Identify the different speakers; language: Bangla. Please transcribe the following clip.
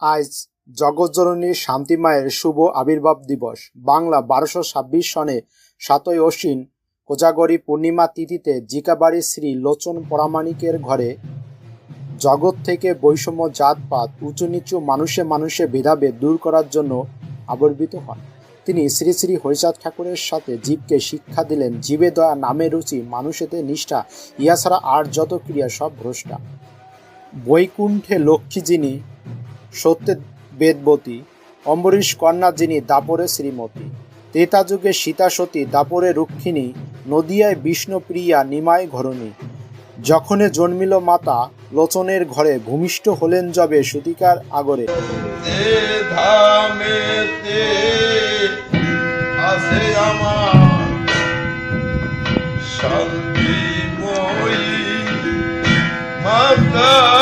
Speaker 1: আজ জগজ্জননী শান্তি মায়ের শুভ আবির্ভাব দিবস। বাংলা বারোশো ছাব্বিশ সনে সাতই অশ্বিন, কোজাগরী পূর্ণিমা তিথিতে জিকাবাড়ি শ্রী লোচন পরামাণিকের ঘরে জগৎ থেকে বৈষম্য জাতপাত উঁচু নিচু মানুষে মানুষে ভেদাভেদ দূর করার জন্য আবির্ভূত হন। তিনি শ্রী শ্রী হরিচাঁদ ঠাকুরের সাথে জীবকে শিক্ষা দিলেন, জীবে দয়া নামে রুচি, মানুষেতে নিষ্ঠা ইয়া ছাড়া আর যত ক্রিয়া সব ভ্রষ্টা। বৈকুণ্ঠে লক্ষ্মী যিনি সত্যে বেদবতী অম্বরীশ কন্যা যিনি দাপরে শ্রীমতী। ত্রেতা যুগে সীতা সতী দাপরে রুক্মিণী, নদিয়ায় বিষ্ণুপ্রিয়া নিমায় ঘরণী। যখনে জন্মিল মাতা, লোচনের ঘরে ভূমিষ্ঠ হলেন যবে সুতিকার আগরে।
Speaker 2: মাতা।